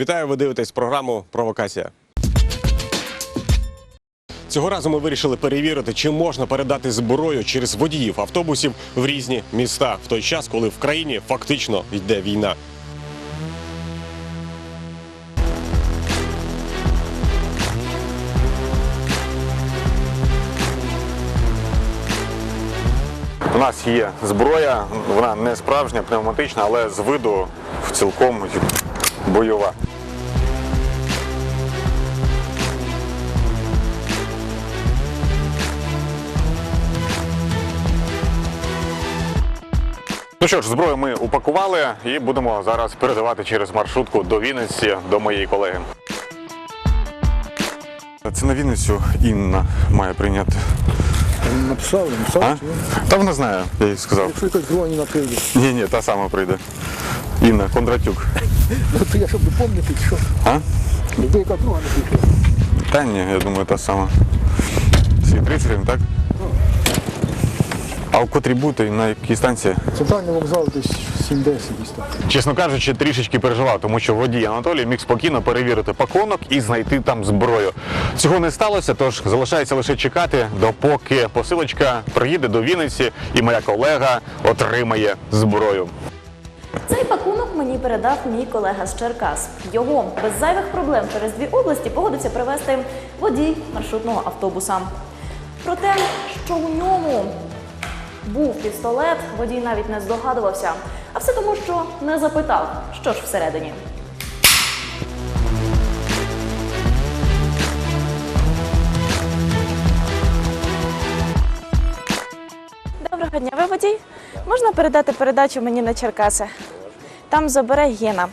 Вітаю, ви дивитесь програму Провокація. Цього разу ми вирішили перевірити, чи можна передати зброю через водіїв автобусів в різні міста в той час, коли в країні фактично йде війна. У нас є зброя, вона не справжня, пневматична, але з виду цілком бойова. Ну що ж, зброю ми упакували і будемо зараз передавати через маршрутку до Вінниці до моєї колеги. Це на Вінницю Інна має прийняти. Чи ні? Та вона знає, я їй сказав. Якщо якась друга не прийде, Ні, ні, та сама прийде. Інна Кондратюк. ну то я щоб допомнити, що? А? Якби яка друга не прийшла. Та ні, я думаю, та сама. Всі 30 гривень, так? А в котрій бути і на якій станції? Центральний вокзал десь 7-10 десь так. Чесно кажучи, трішечки переживав, тому що водій Анатолій міг спокійно перевірити пакунок і знайти там зброю. Цього не сталося, тож залишається лише чекати, допоки посилочка приїде до Вінниці і моя колега отримає зброю. Цей пакунок мені передав мій колега з Черкас. Його без зайвих проблем через дві області погодився привезти водій маршрутного автобуса. Про те, що у ньому був пістолет, водій навіть не здогадувався. А все тому, що не запитав, що ж всередині. Доброго дня, ви водій? Можна передати передачу мені на Черкаси? Там забере Гена.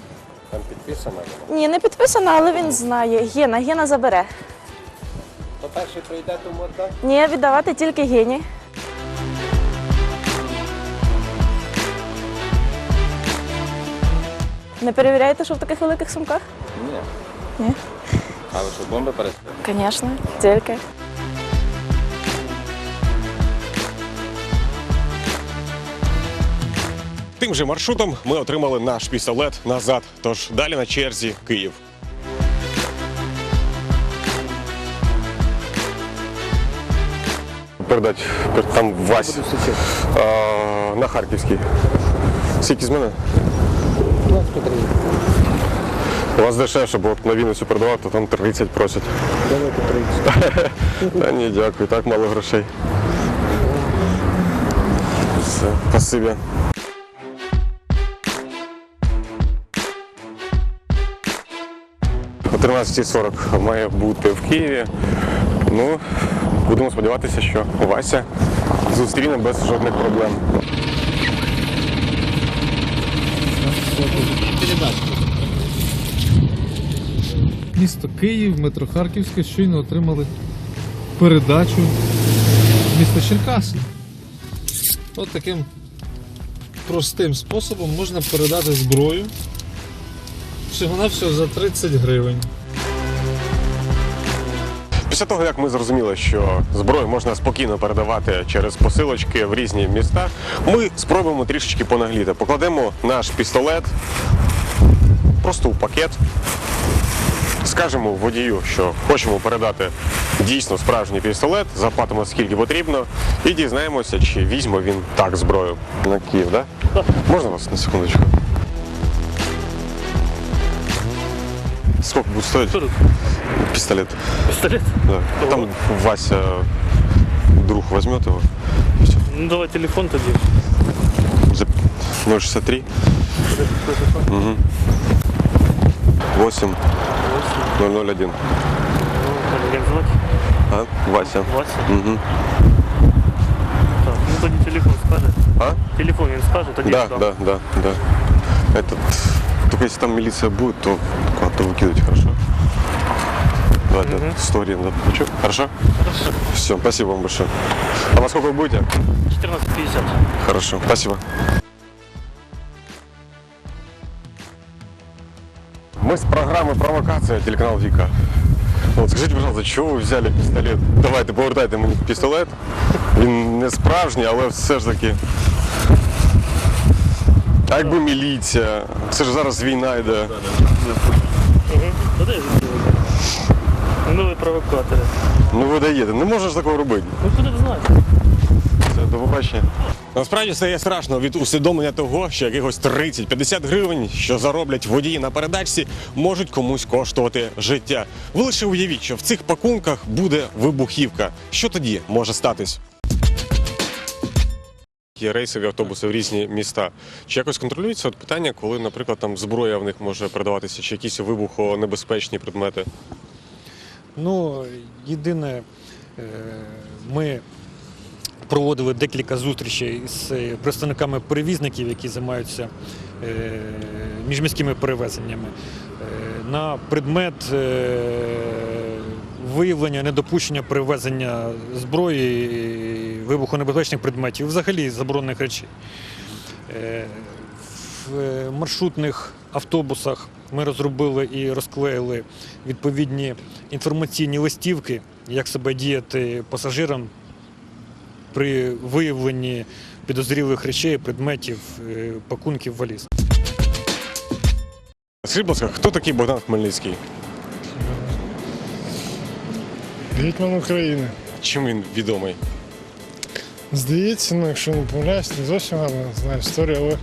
Там підписано. Ні, не підписано, але він знає. Гена, Гена забере. То перший прийде, тому так. Ні, віддавати тільки Гені. Не перевіряєте, що в таких великих сумках? Ні. Ні. Але що бомби перестали? Звісно, тільки. Тим же маршрутом ми отримали наш пістолет назад. Тож далі на черзі Київ. Передать там Вась а, на Харківський. Скільки з мене? 20 гривень. У вас дешевше, бо от на Вінницю продавав, то там 30 просять. Давайте 30. Та ні, дякую, так мало грошей. Все, спасибі. О 13.40 має бути в Києві. Ну, будемо сподіватися, що Вася зустріне без жодних проблем. Місто Київ, метро Харківське щойно отримали передачу міста Черкаси. От таким простим способом можна передати зброю всього-навсього за 30 гривень. Після того, як ми зрозуміли, що зброю можна спокійно передавати через посилочки в різні міста, ми спробуємо трішечки понагліти. Покладемо наш пістолет просто у пакет. Скажемо водію, що хочемо передати дійсно справжній пістолет, заплатимо скільки потрібно, і дізнаємося, чи візьме він так зброю на Київ, да? Можна вас на секундочку? Сколько будет стоить? Пистолет. Пистолет? Да. Там Вася, друг, возьмет его. Ну давай телефон тоді. За 063. Угу. 8 001. Так, Як звати? А? Вася. Вася? Угу. Так, ну тоді телефон скаже. А? Телефон він скаже, тоді Да, дам. да, да, да. Этот, только если там милиция будет, то куда-то выкидывать, хорошо? Давай, да, 100 гривен заплачу. Хорошо? Хорошо. Все, спасибо вам большое. А во сколько вы будете? 14.50. Хорошо, спасибо. Мы с программы «Провокация» телеканал Вика. Вот, скажіть, пожалуйста, чого ви взяли пістолет? Давайте, повертайте мені пістолет. Він не справжній, але все ж таки. А якби міліція? Це ж зараз війна йде. Угу. Ну ви провокатори. Ну ви даєте, не можеш такого робити. Ну куди знаєте? Все, до побачення. Насправді стає страшно від усвідомлення того, що якихось 30-50 гривень, що зароблять водії на передачці, можуть комусь коштувати життя. Ви лише уявіть, що в цих пакунках буде вибухівка. Що тоді може статись? Є рейсові автобуси в різні міста. Чи якось контролюється от питання, коли, наприклад, там зброя в них може передаватися, чи якісь вибухонебезпечні предмети? Ну, єдине, е, ми проводили декілька зустрічей з представниками перевізників, які займаються е, міжміськими перевезеннями, е, на предмет виявлення недопущення перевезення зброї, вибухонебезпечних предметів, і взагалі заборонених речей. Е, В е, маршрутних автобусах ми розробили і розклеїли відповідні інформаційні листівки, як себе діяти пасажирам при виявленні підозрілих речей, предметів, е, пакунків валіз. Скажіть, будь ласка, хто такий Богдан Хмельницький? Гетьман України. Чим він відомий? Здається, ну, якщо не помиляюсь, не зовсім гарно знаю історію, але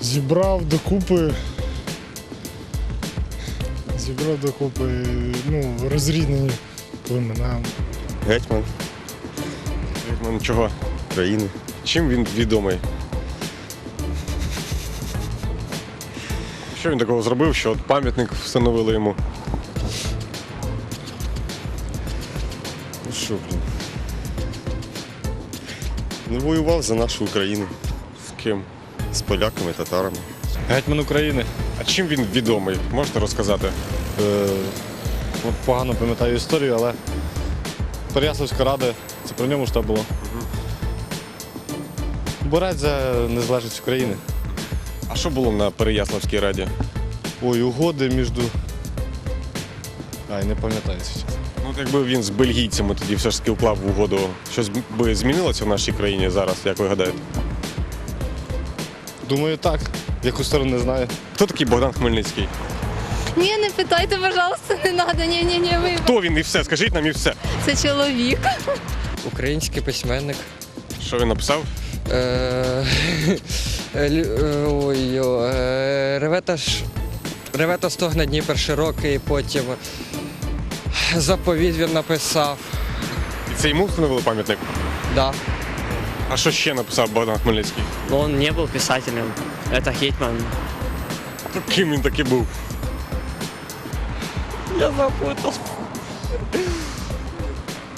зібрав докупи. Зібрав докупи ну, розріднені племена. Гетьман. Гетьман чого? України. Чим він відомий? Що він такого зробив, що от пам'ятник встановили йому? Ну що, блін. Ну, воював за нашу Україну З ким? з поляками, татарами. Гетьман України. А чим він відомий? Можете розказати? Е, от погано пам'ятаю історію, але Переяславська рада, це про ньому ж то було. Борець за незалежність України. А що було на Переяславській раді? Ой, угоди між. Ай, не пам'ятаю зараз. От якби він з бельгійцями тоді все ж таки вклав в угоду, щось би змінилося в нашій країні зараз, як ви гадаєте? Думаю, так. Яку сторону не знаю. Хто такий Богдан Хмельницький? Ні, не питайте, пожалуйста, не треба. Ні, ні, ні, ви. Хто він і все? Скажіть нам і все. Це чоловік. Український письменник. Що він написав? Е, е, лю- е, ой, о, е, Ревета ж. Ревета стогне Дніпер широкий, потім заповідь він написав. І це йому встановили пам'ятник? Да. А що ще написав Богдан Хмельницький? Он не был писателем. Это Хейтман. То Ким він таки був? Я запутав.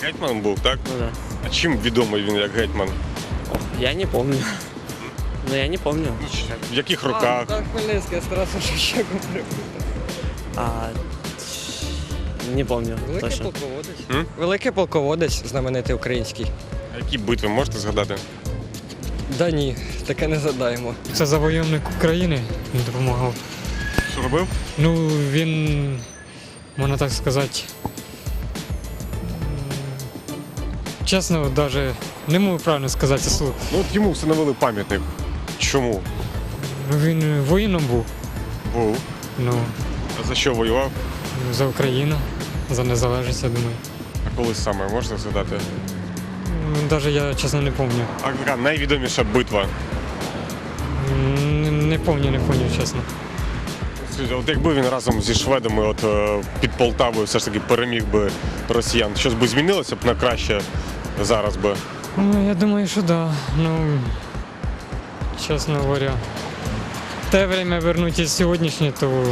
Гетьман був, так? Ну да. А чим відомий він як гетьман? Я не помню. Но я не помню. В яких роках? Так, Хмельницький, я старався Шевченко А, не помню Великий точно. полководець. М? Великий полководець, знаменитий український. А які битви можете згадати? Да ні, таке не задаємо. Це завойовник України допомагав. Що робив? Ну, він, можна так сказати, чесно, навіть не можу правильно сказати це слово. Ну от йому встановили пам'ятник. Чому? Він воїном був. Був. Ну, А за що воював? за Україну, за незалежність, я думаю. А коли саме можете згадати? Навіть я чесно не пам'ятаю. А така найвідоміша битва. Не, не пам'ятаю, не пам'ятаю, чесно. Скажіть, От якби він разом зі шведами от, е, під Полтавою все ж таки переміг би росіян, щось би змінилося б на краще зараз би. Ну, я думаю, що да. Ну, чесно говоря. Те время вернути сьогоднішнє, то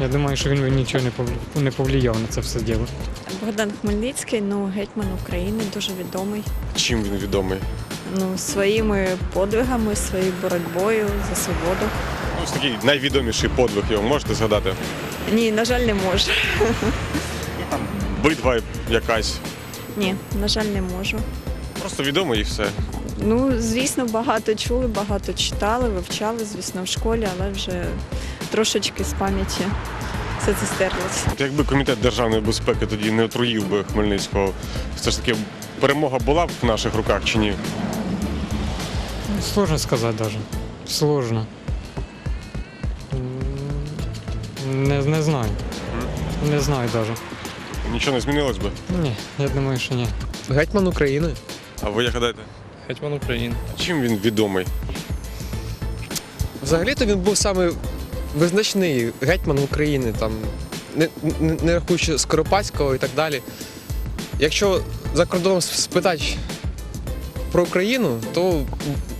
я думаю, що він нічого не пов- не повлияв на це все діло. Богдан Хмельницький, ну, гетьман України, дуже відомий. Чим він відомий? Ну, своїми подвигами, своєю боротьбою за свободу. Ну, Ось такий найвідоміший подвиг його можете згадати? Ні, на жаль, не можу. Битва якась. Ні, на жаль, не можу. Просто відомо і все. Ну, звісно, багато чули, багато читали, вивчали, звісно, в школі, але вже трошечки з пам'яті все це стерлося. Якби комітет державної безпеки тоді не отруїв би Хмельницького, все ж таки перемога була б в наших руках чи ні? Сложно сказати навіть. Сложно. Не, не знаю. Не знаю навіть. Нічого не змінилось би. Ні, я думаю, що ні. Гетьман України. А ви як гадаєте? Гетьман України. Чим він відомий? Взагалі-то він був саме визначний гетьман України, там, не, не, не рахуючи Скоропадського і так далі. Якщо за кордоном спитати про Україну, то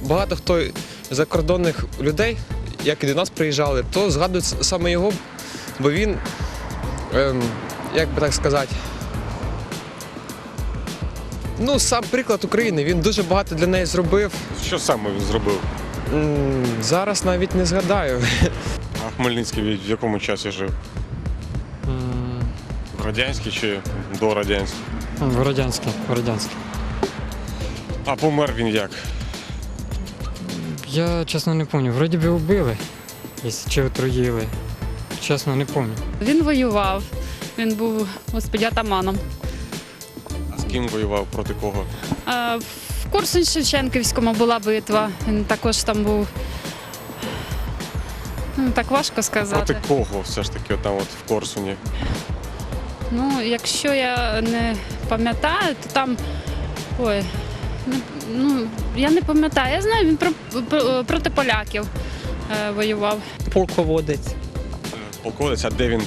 багато хто з закордонних людей, як і до нас приїжджали, то згадують саме його, бо він, ем, як би так сказати, ну, сам приклад України, він дуже багато для неї зробив. Що саме він зробив? М, Зараз навіть не згадаю. Хмельницький в якому часі жив? В радянській чи до радянській? В радянській, в радянській. А помер він як? Я чесно не пам'ятаю. Вроді би вбили, чи отруїли. Чесно, не пам'ятаю. Він воював. Він був господі атаманом. А з ким воював? Проти кого? А, В Корсунь Шевченківському була битва. Він також там був. Ну, так важко сказати. Проти кого все ж таки там от в Корсуні? Ну, якщо я не пам'ятаю, то там. Ой, ну, я не пам'ятаю. Я знаю, він про, про- проти поляків е, воював. Полководець. Полководець, а де він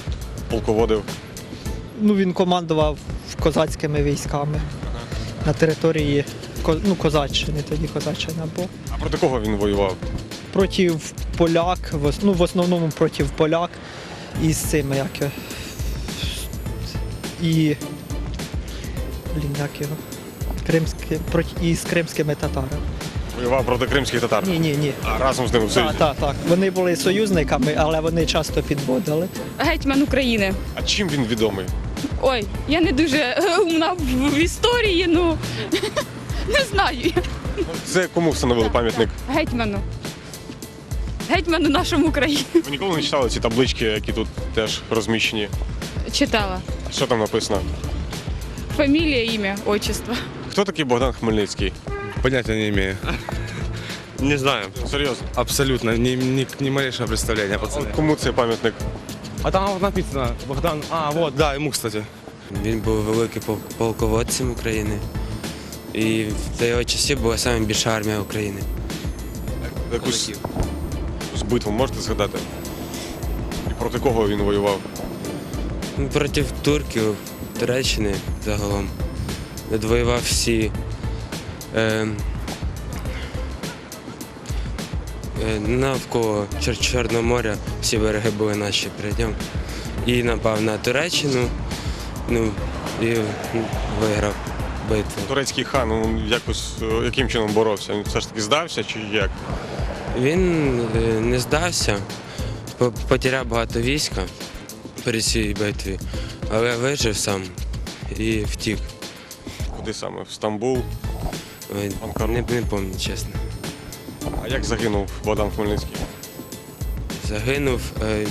полководив? Ну, він командував козацькими військами на території ну, Козаччини, тоді Козаччина була. А проти кого він воював? Проти поляк, в ну, в основному проти поляк і з цими, як його, і блін, як його, кримські, проти, і з кримськими татарами. Воював проти кримських татар. Ні, ні, ні. А разом з ними в Так, Союзі. так, так. Вони були союзниками, але вони часто підводили. Гетьман України. А чим він відомий? Ой, я не дуже е, умна в, в історії, ну не знаю. Це кому встановили пам'ятник? Гетьману. Гетьману нашому Україні. Ви ніколи не читали ці таблички, які тут теж розміщені? Читала. Що там написано? Фамілія, ім'я, отчество. Хто такий Богдан Хмельницький? Понятия не имею. Не знаю. Серйозно. Абсолютно. Ни, ни, ни малейшего представления, От кому цей пам'ятник? А там вот написано Богдан. А, вот, да, ему, кстати. Він був великим пол- полководцем України. І за його часів була найбільша армія України. Якусь битву можете згадати? І проти кого він воював? Ну, Проти турків, Туреччини загалом. Відвоював всі. Е, е, навколо Чор- Чорного моря всі береги були наші перед ним. І напав на Туреччину, ну і ну, виграв битву. Турецький хан він якось е, яким чином боровся? Він все ж таки здався чи як? Він е, не здався, по- потеряв багато війська при цій битві, але вижив сам і втік. Куди саме? В Стамбул? Анкару? Не, не пам'ятаю, чесно. А як загинув Богдан Хмельницький? Загинув. е,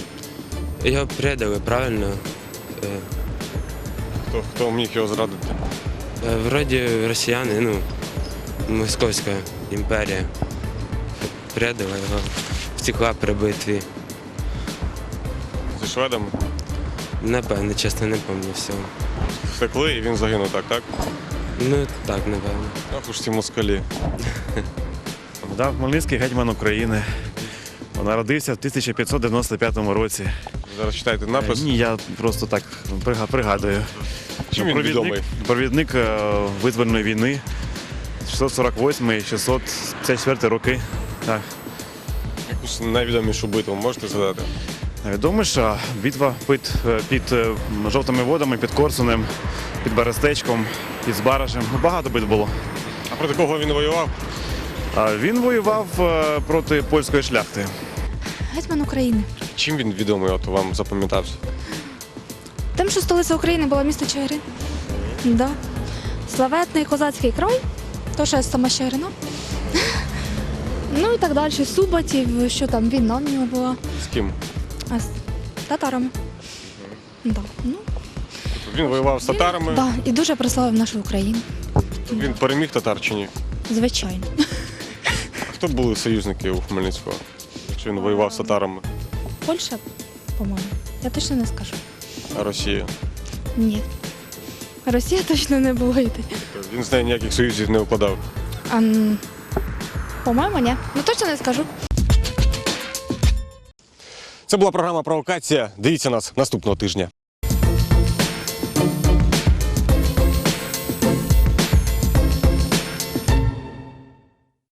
Його предали, правильно? Е, Хто, хто міг його зрадити? е, Вроді росіяни, ну, Московська імперія. Предала його, втекла при битві. Зі шведами? Напевно, чесно, не пам'ятаю всього. Втекли і він загинув так, так? Ну так, напевно. Ах уж ці москалі. Богдан Хмельницький гетьман України. Народився в 1595 році. Зараз читайте напис. Е, Ні, я просто так прига- пригадую. Чим він провідник, відомий? провідник е, визвольної війни 648-654 роки. Так. Якусь найвідомішу битву можете згадати? Відомо, що битва під, е, під е, жовтими водами, під Корсунем, під Берестечком, під Збаражем. Ну, Багато битв було. А проти кого він воював? Він воював е, проти польської шляхти. Гетьман України. Чим він відомий, от вам запам'ятався? Тим, що столиця України була місто Чигирин. Да. Славетний козацький край, то що сама Чигирина. Ну і так далі. Суботів, що там війна в нього була. З ким? А з татарами. Да. Ну, Він воював з татарами. да. І дуже прославив нашу Україну. Він переміг татар чи ні? Звичайно. А хто були союзники у Хмельницького? Якщо він воював з татарами? Польща, по-моєму. Я точно не скажу. А Росія? Ні. Росія точно не було йти. Він з нею ніяких союзів не укладав. А, м, по-моєму, ні. Ну точно не скажу. Це була програма Провокація. Дивіться нас наступного тижня.